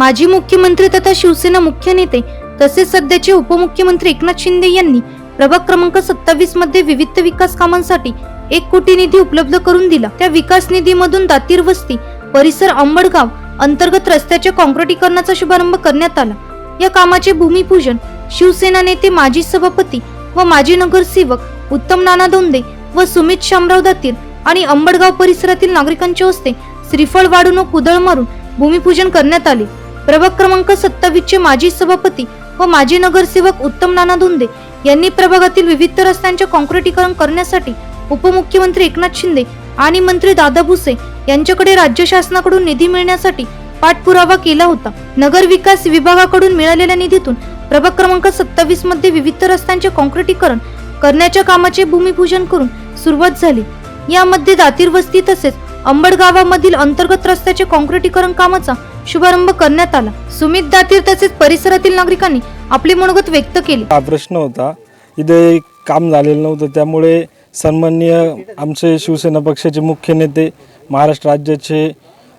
माजी मुख्यमंत्री तथा शिवसेना मुख्य नेते तसेच सध्याचे उपमुख्यमंत्री एकनाथ शिंदे यांनी प्रभाग क्रमांक सत्तावीसमध्ये विविध विकास कामांसाठी एक कोटी निधी उपलब्ध करून दिला. त्या विकास निधीमधून दातीर वस्ती परिसर अंबडगाव अंतर्गत रस्त्याच्या काँक्रिटीकरणाचा शुभारंभ करण्यात आला. या कामाचे भूमिपूजन शिवसेना नेते माजी सभापती व माजी नगरसेवक उत्तम नाना दोंदे व सुमित शामराव दातीर आणि अंबडगाव परिसरातील नागरिकांच्या हस्ते श्रीफळ वाढून व कुदळ मारून भूमिपूजन करण्यात आले. प्रभाग क्रमांक सत्तावीसचे माजी सभापती व माजी नगरसेवक उत्तम नाना धुंदे यांनी प्रभागातील विविध रस्त्यांचे काँक्रिटीकरण करण्यासाठी उपमुख्यमंत्री एकनाथ शिंदे आणि मंत्री दादा भुसे यांच्याकडे राज्य शासनाकडून निधी मिळण्यासाठी पाठपुरावा केला होता. नगर विकास विभागाकडून मिळालेल्या निधीतून प्रभाग क्रमांक सत्तावीसमध्ये विविध रस्त्यांचे काँक्रिटीकरण करण्याच्या कामाचे भूमिपूजन करून सुरुवात झाली. यामध्ये दातीर वस्ती तसेच अंबड गावामधील अंतर्गत रस्त्याचे काँक्रिटीकरण कामाचा शुभारंभ करण्यात आला. सुमित दातीर तसेच परिसरातील नागरिकांनी आपली मनोगत व्यक्त केली. हा प्रश्न होता. इथे काम झालेलं नव्हतं. त्यामुळे सन्माननीय आमचे शिवसेना पक्षाचे मुख्य नेते महाराष्ट्र राज्याचे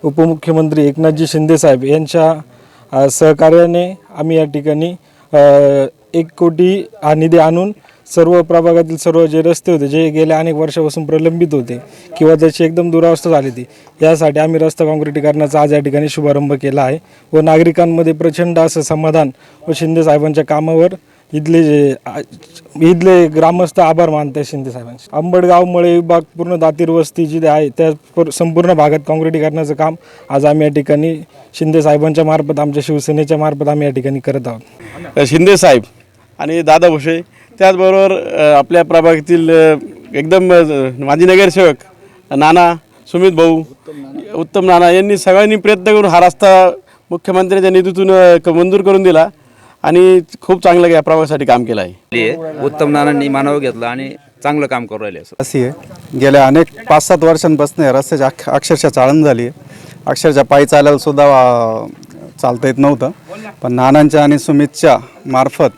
उपमुख्यमंत्री एकनाथजी शिंदेसाहेब यांच्या अ, सहकार्याने आम्ही या ठिकाणी अ, एक कोटी हा निधी आणून सर्व प्रभागातील सर्व जे रस्ते होते जे गेल्या अनेक वर्षापासून प्रलंबित होते किंवा त्याची एकदम दुरावस्था झाली ती यासाठी आम्ही रस्ता काँक्रिटीकरणाचा आज या ठिकाणी शुभारंभ केला आहे व नागरिकांमध्ये प्रचंड असं समाधान व शिंदे साहेबांच्या कामावर इथले जे इथले ग्रामस्थ आभार मानतात शिंदे साहेबांचे. आंबडगावमुळे विभाग पूर्ण दातीर वस्ती जी आहे त्या पर- संपूर्ण भागात काँक्रिटीकरणाचं काम आज आम्ही या ठिकाणी शिंदे साहेबांच्या मार्फत आमच्या शिवसेनेच्या मार्फत आम्ही या ठिकाणी करत आहोत. शिंदे साहेब आणि दादा भुसे त्याचबरोबर आपल्या प्रभागातील एकदम माजी नगरसेवक नाना सुमित भाऊ उत्तम नाना यांनी सगळ्यांनी प्रयत्न करून हा रस्ता मुख्यमंत्र्यांच्या निधीतून मंजूर करून दिला आणि खूप चांगलं या प्रभागासाठी काम केलं आहे. उत्तम नानांनी मानव घेतला आणि चांगलं काम करू राहिले असं. अशी आहे. गेल्या अनेक पाच सात वर्षांपासून या रस्त्याची अक्ष अक्षरशः चाळण झाली आहे. अक्षरशः पायी चालायला सुद्धा चालता येत नव्हतं. पण नानांच्या आणि सुमितच्या मार्फत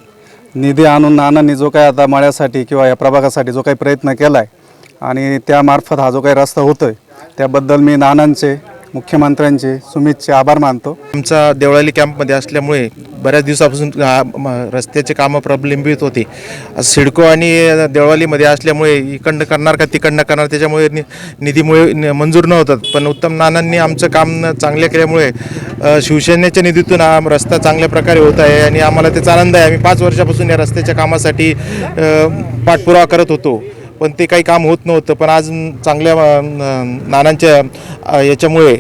निधी आणून नानांनी जो काही आता मळ्यासाठी किंवा या प्रभागासाठी जो काही प्रयत्न केला आहे आणि त्यामार्फत हा जो काही रस्ता होतो आहे त्याबद्दल मी नानांचे मुख्यमंत्र्यांचे सुमितचे आभार मानतो. आमचा देवळाली कॅम्पमध्ये असल्यामुळे बऱ्याच दिवसापासून रस्त्याचे कामं प्रलंबित होते. सिडको आणि देवळालीमध्ये असल्यामुळे इकडनं करणार का तिकडनं करणार त्याच्यामुळे नि निधीमुळे न- मंजूर न होतात पण उत्तम नानांनी आमचं काम न- केल्यामुळे शिवसेनेच्या निधीतून हा रस्ता चांगल्या प्रकारे होत आहे आणि आम्हाला त्याचा आनंद आहे. आम्ही पाच वर्षापासून या रस्त्याच्या कामासाठी पाठपुरावा करत होतो. पण ते काही काम होत नव्हतं. पण आज चांगल्या नानांच्या याच्यामुळे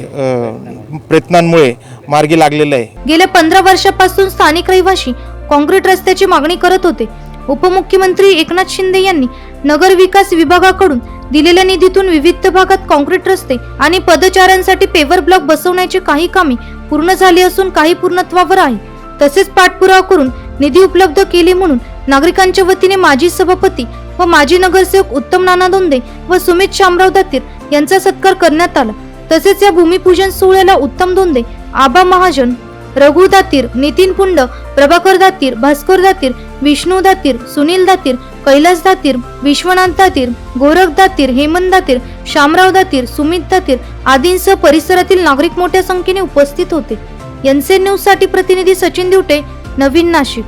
प्रयत्नांमुळे मार्गी लागलेलं आहे. गेल्या पंधरा वर्षापासून स्थानिक रहिवासी काँक्रीट रस्त्याची मागणी करत होते. उपमुख्यमंत्री एकनाथ शिंदे यांनी नगर विकास विभागाकडून दिलेल्या निधीतून विविध भागात काँक्रीट रस्ते आणि पदचाऱ्यांसाठी पेवर ब्लॉक बसवण्याची काही कामे पूर्ण झाली असून काही पूर्णत्वावर आहे. तसेच पाठपुरावा करून निधी उपलब्ध केली म्हणून नागरिकांच्या वतीने माजी सभापती व माजी नगरसेवक उत्तम नाना दोंदे व सुमित शामराव दातीर यांचा सत्कार करण्यात आला. तसेच या भूमिपूजन सोहळ्याला उत्तम दोंदे आबा महाजन रघु दातीर नितीन पुंड प्रभाकर दातीर भास्कर दातीर विष्णू दातीर सुनील दातीर कैलास दातीर विश्वनाथ दातीर गोरख दातीर हेमंत दातीर शामराव दातीर सुमित दातीर आदींसह परिसरातील नागरिक मोठ्या संख्येने उपस्थित होते. एनसे न्यूजसाठी प्रतिनिधी सचिन दिवटे नवीन नाशिक.